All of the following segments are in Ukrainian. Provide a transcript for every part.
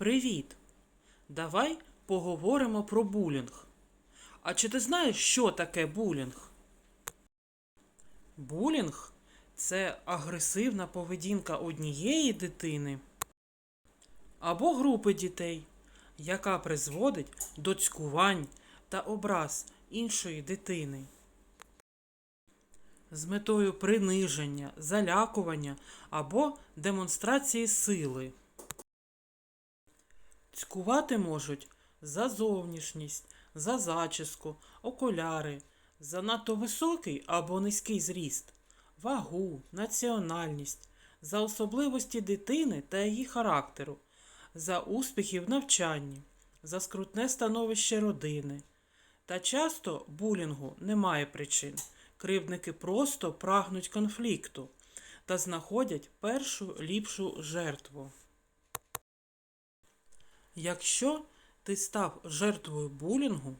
Привіт! Давай поговоримо про булінг. А чи ти знаєш, що таке булінг? Булінг це агресивна поведінка однієї дитини або групи дітей, яка призводить до цькувань та образ іншої дитини. З метою приниження, залякування або демонстрації сили. Цькувати можуть за зовнішність, за зачіску, окуляри, за надто високий або низький зріст, вагу, національність, за особливості дитини та її характеру, за успіхи в навчанні, за скрутне становище родини. Та часто булінгу немає причин. Кривдники просто прагнуть конфлікту та знаходять першу ліпшу жертву. Якщо ти став жертвою булінгу,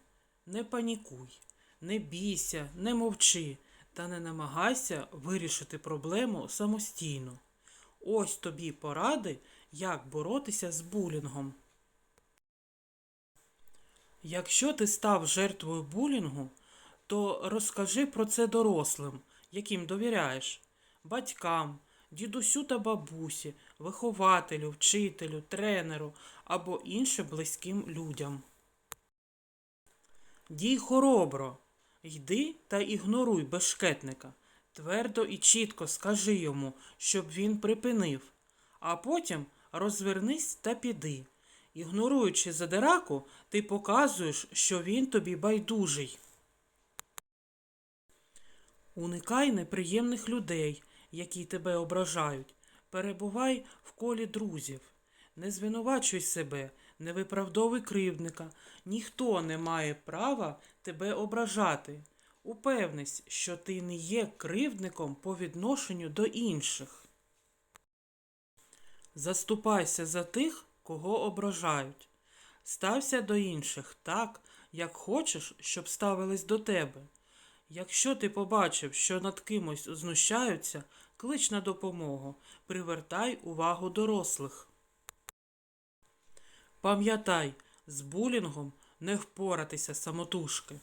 не панікуй, не бійся, не мовчи та не намагайся вирішити проблему самостійно. Ось тобі поради, як боротися з булінгом. Якщо ти став жертвою булінгу, то розкажи про це дорослим, яким довіряєш, батькам, дідусю та бабусі, вихователю, вчителю, тренеру або іншим близьким людям. Дій хоробро, йди та ігноруй бешкетника. Твердо і чітко скажи йому, щоб він припинив, а потім розвернись та піди. Ігноруючи задираку, ти показуєш, що він тобі байдужий. Уникай неприємних людей, які тебе ображають. Перебувай в колі друзів. Не звинувачуй себе, не виправдовуй кривдника. Ніхто не має права тебе ображати. Упевнись, що ти не є кривдником по відношенню до інших. Заступайся за тих, кого ображають. Стався до інших так, як хочеш, щоб ставились до тебе. Якщо ти побачив, що над кимось знущаються, клич на допомогу, привертай увагу дорослих. Пам'ятай, з булінгом не впоратися самотужки.